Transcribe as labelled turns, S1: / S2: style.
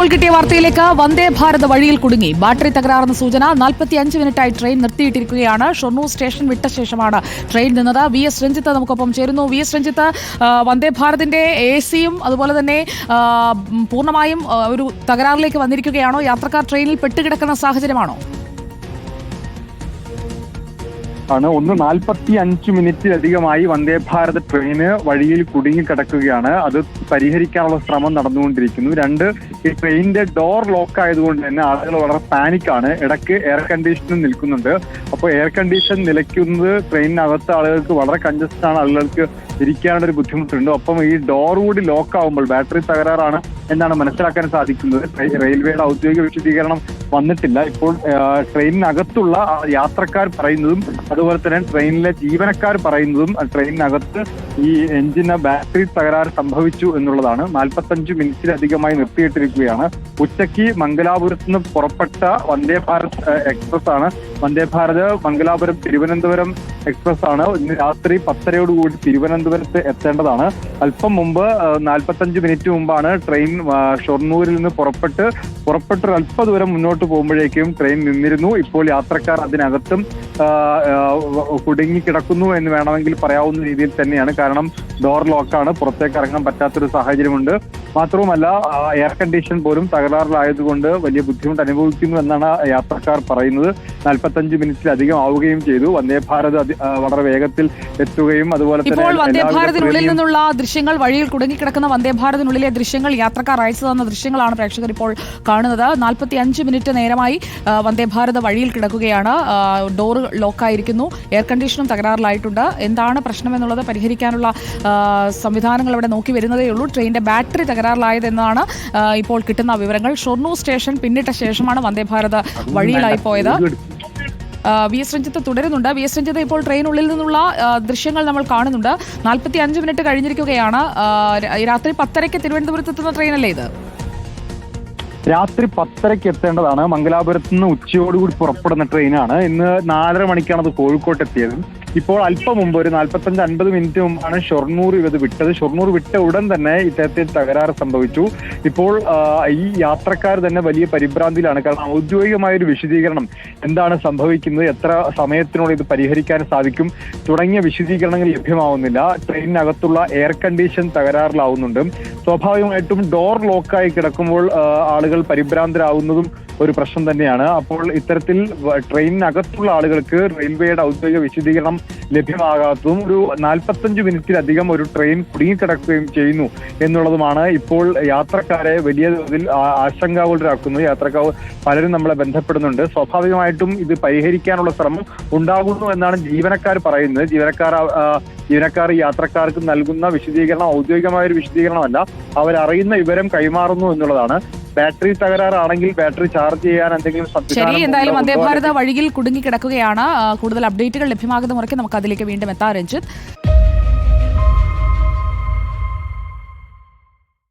S1: ഇപ്പോൾ കിട്ടിയ വാർത്തയിലേക്ക് വന്ദേ ഭാരത് വഴിയിൽ കുടുങ്ങി. ബാറ്ററി തകരാറെന്ന സൂചന നാൽപ്പത്തി അഞ്ച് മിനിറ്റായി ട്രെയിൻ നിർത്തിയിട്ടിരിക്കുകയാണ്. ഷൊർണൂർ സ്റ്റേഷൻ വിട്ട ശേഷമാണ് ട്രെയിൻ നിന്നത്. വി എസ് രഞ്ജിത്ത് നമുക്കൊപ്പം ചേരുന്നു. വി എസ് രഞ്ജിത്ത് വന്ദേ ഭാരതിന്റെ എ സിയും അതുപോലെ തന്നെ പൂർണമായും ഒരു തകരാറിലേക്ക് വന്നിരിക്കുകയാണോ? യാത്രക്കാർ ട്രെയിനിൽ പെട്ടുകിടക്കുന്ന സാഹചര്യമാണോ?
S2: ആണ്. ഒന്ന് നാൽപ്പത്തി അഞ്ച് മിനിറ്റിലധികമായി വന്ദേ ഭാരത് ട്രെയിന് വഴിയിൽ കുടുങ്ങിക്കിടക്കുകയാണ് അത് പരിഹരിക്കാനുള്ള ശ്രമം നടന്നുകൊണ്ടിരിക്കുന്നു. രണ്ട് ഈ ട്രെയിനിന്റെ ഡോർ ലോക്ക് ആയതുകൊണ്ട് തന്നെ ആളുകൾ വളരെ പാനിക്കാണ്. ഇടയ്ക്ക് എയർ കണ്ടീഷനും നിൽക്കുന്നുണ്ട്. അപ്പോൾ എയർ കണ്ടീഷൻ നിലയ്ക്കുന്നത് ട്രെയിനിനകത്ത് ആളുകൾക്ക് വളരെ കൺജസ്റ്റഡ് ആണ് ആളുകൾക്ക് ഇരിക്കാനുള്ള ഒരു ബുദ്ധിമുട്ടുണ്ട്. ഒപ്പം ഈ ഡോർ കൂടി ലോക്ക് ആവുമ്പോൾ ബാറ്ററി തകരാറാണ് എന്നാണ് മനസ്സിലാക്കാൻ സാധിക്കുന്നത്. റെയിൽവേയുടെ ഔദ്യോഗിക വിശദീകരണം വന്നിട്ടില്ല. ഇപ്പോൾ ട്രെയിനിനകത്തുള്ള യാത്രക്കാർ പറയുന്നതും അതുപോലെ തന്നെ ട്രെയിനിലെ ജീവനക്കാർ പറയുന്നതും ട്രെയിനിനകത്ത് ഈ എഞ്ചിന് ബാറ്ററി തകരാറ് സംഭവിച്ചു എന്നുള്ളതാണ്. നാൽപ്പത്തഞ്ച് മിനിറ്റിലധികമായി നിർത്തിയിട്ടിരിക്കുകയാണ്. ഉച്ചയ്ക്ക് മംഗലാപുരത്ത് നിന്ന് പുറപ്പെട്ട വന്ദേ ഭാരത് എക്സ്പ്രസ് ആണ്. വന്ദേ ഭാരത് മംഗലാപുരം തിരുവനന്തപുരം എക്സ്പ്രസ് ആണ്. ഇന്ന് രാത്രി പത്തരയോടുകൂടി തിരുവനന്തപുരത്ത് എത്തേണ്ടതാണ്. അല്പം മുമ്പ് നാൽപ്പത്തഞ്ച് മിനിറ്റ് മുമ്പാണ് ട്രെയിൻ ഷൊർണൂരിൽ നിന്ന് പുറപ്പെട്ട് പുറപ്പെട്ടൊരു അല്പ ദൂരം മുന്നോട്ട് പോകുമ്പോഴേക്കും ട്രെയിൻ നിന്നിരുന്നു. ഇപ്പോൾ യാത്രക്കാർ അതിനകത്തും കുടുങ്ങി കിടക്കുന്നു കുടുങ്ങിക്കിടക്കുന്നു എന്ന് വേണമെങ്കിൽ പറയാവുന്ന രീതിയിൽ തന്നെയാണ് കാരണം ഡോർ ലോക്കാണ് പുറത്തേക്ക് ഇറങ്ങാൻ പറ്റാത്തൊരു സാഹചര്യമുണ്ട്. മാത്രവുമല്ല എയർ കണ്ടീഷൻ പോലും തകരാറിലായതുകൊണ്ട് വലിയ ബുദ്ധിമുട്ട് അനുഭവിക്കുന്നു എന്നാണ് യാത്രക്കാർ പറയുന്നത്. നാൽപ്പത്തഞ്ച് മിനിറ്റിലധികം ആവുകയും ചെയ്തു. വന്ദേ ഭാരത് വളരെ വേഗത്തിൽ എത്തുകയും അതുപോലെ
S1: ഇപ്പോൾ
S2: തന്നെ
S1: വന്ദേ ഭാരതിനുള്ളിൽ നിന്നുള്ള ദൃശ്യങ്ങൾ വഴിയിൽ കുടുങ്ങിക്കിടക്കുന്ന വന്ദേ ഭാരതിനുള്ളിലെ ദൃശ്യങ്ങൾ യാത്രക്കാർ അയച്ചു തന്ന ദൃശ്യങ്ങളാണ് പ്രേക്ഷകർ ഇപ്പോൾ കാണുന്നത്. നാൽപ്പത്തി അഞ്ച് മിനിറ്റ് നേരമായി വന്ദേ ഭാരത് വഴിയിൽ കിടക്കുകയാണ്. ഡോർ ഡോറ് ലോക്കായിരിക്കുന്നു എയർ കണ്ടീഷനും തകരാറിലായിട്ടുണ്ട്. എന്താണ് പ്രശ്നം എന്നുള്ളത് പരിഹരിക്കാനുള്ള ആ, സംവിധാനങ്ങൾ ഇവിടെ നോക്കി വരുന്നതേ ഉള്ളൂ. ട്രെയിനിന്റെ ബാറ്ററി തകരാറിലായതെന്നാണ് ഇപ്പോൾ കിട്ടുന്ന വിവരങ്ങൾ. ഷൊർണൂർ സ്റ്റേഷൻ പിന്നിട്ട ശേഷമാണ് വന്ദേ ഭാരത് വഴിയിലായി പോയത്. വി എസ് രഞ്ജിത്ത് തുടരുന്നുണ്ട്. വി എസ് രഞ്ജിത്ത് ഇപ്പോൾ ട്രെയിനുള്ളിൽ നിന്നുള്ള ദൃശ്യങ്ങൾ നമ്മൾ കാണുന്നുണ്ട്. നാൽപ്പത്തി അഞ്ച് മിനിറ്റ് കഴിഞ്ഞിരിക്കുകയാണ്. രാത്രി പത്തരയ്ക്ക് തിരുവനന്തപുരത്ത് എത്തുന്ന ട്രെയിനല്ലേ ഇത്?
S2: രാത്രി പത്തരയ്ക്ക് എത്തേണ്ടതാണ്. മംഗലാപുരത്ത് നിന്ന് ഉച്ചയോടുകൂടി പുറപ്പെടുന്ന ട്രെയിനാണ്. ഇന്ന് നാലര മണിക്കാണ് അത് കോഴിക്കോട്ട് എത്തിയത് ഇപ്പോൾ അല്പം മുമ്പ് ഒരു നാൽപ്പത്തഞ്ച് അൻപത് മിനിറ്റ് മുമ്പാണ് ഷൊർണൂർ ഇത് വിട്ടത്. ഷൊർണൂർ വിട്ട ഉടൻ തന്നെ ഇത്തരത്തിൽ തകരാറ് സംഭവിച്ചു. ഇപ്പോൾ ഈ യാത്രക്കാർ തന്നെ വലിയ പരിഭ്രാന്തിയിലാണ്. കാരണം ഔദ്യോഗികമായ ഒരു വിശദീകരണം എന്താണ് സംഭവിക്കുന്നത്? എത്ര സമയത്തിനുള്ളിൽ ഇത് പരിഹരിക്കാൻ സാധിക്കും? തുടങ്ങിയ വിശദീകരണങ്ങൾ ലഭ്യമാവുന്നില്ല. ട്രെയിനിനകത്തുള്ള എയർ കണ്ടീഷൻ തകരാറിലാവുന്നുണ്ട്. സ്വാഭാവികമായിട്ടും ഡോർ ലോക്കായി കിടക്കുമ്പോൾ ആളുകൾ പരിഭ്രാന്തരാകുന്നതും ഒരു പ്രശ്നം തന്നെയാണ്. അപ്പോൾ ഇത്തരത്തിൽ ട്രെയിനിനകത്തുള്ള ആളുകൾക്ക് റെയിൽവേയുടെ ഔദ്യോഗിക വിശദീകരണം ലഭ്യമാകാത്തതും ഒരു നാൽപ്പത്തഞ്ച് മിനിറ്റിലധികം ഒരു ട്രെയിൻ കുടുങ്ങിക്കിടക്കുകയും ചെയ്യുന്നു എന്നുള്ളതുമാണ് ഇപ്പോൾ യാത്രക്കാരെ വലിയ തോതിൽ ആശങ്കാകുലരാക്കുന്നത്. യാത്രക്കാർ പലരും നമ്മളെ ബന്ധപ്പെടുന്നുണ്ട്. സ്വാഭാവികമായിട്ടും ഇത് പരിഹരിക്കാനുള്ള ശ്രമം ഉണ്ടാകുന്നു എന്നാണ് ജീവനക്കാർ പറയുന്നത്. ജീവനക്കാർ ജീവനക്കാർ യാത്രക്കാർക്ക് നൽകുന്ന വിശദീകരണം ഔദ്യോഗികമായ ഒരു വിശദീകരണമല്ല. അവരറിയുന്ന വിവരം കൈമാറുന്നു എന്നുള്ളതാണ്. ബാറ്ററി തകരാറാണെങ്കിൽ ബാറ്ററി ചാർജ് ചെയ്യാൻ എന്തെങ്കിലും
S1: ശരി എന്തായാലും? വന്ദേ ഭാരത് വഴിയിൽ കുടുങ്ങിക്കിടക്കുകയാണ്. കിടക്കുകയാണ് കൂടുതൽ അപ്ഡേറ്റുകൾ ലഭ്യമാകുന്ന മുറയ്ക്ക് നമുക്ക് അതിലേക്ക് വീണ്ടും എത്താം രഞ്ജിത്ത്.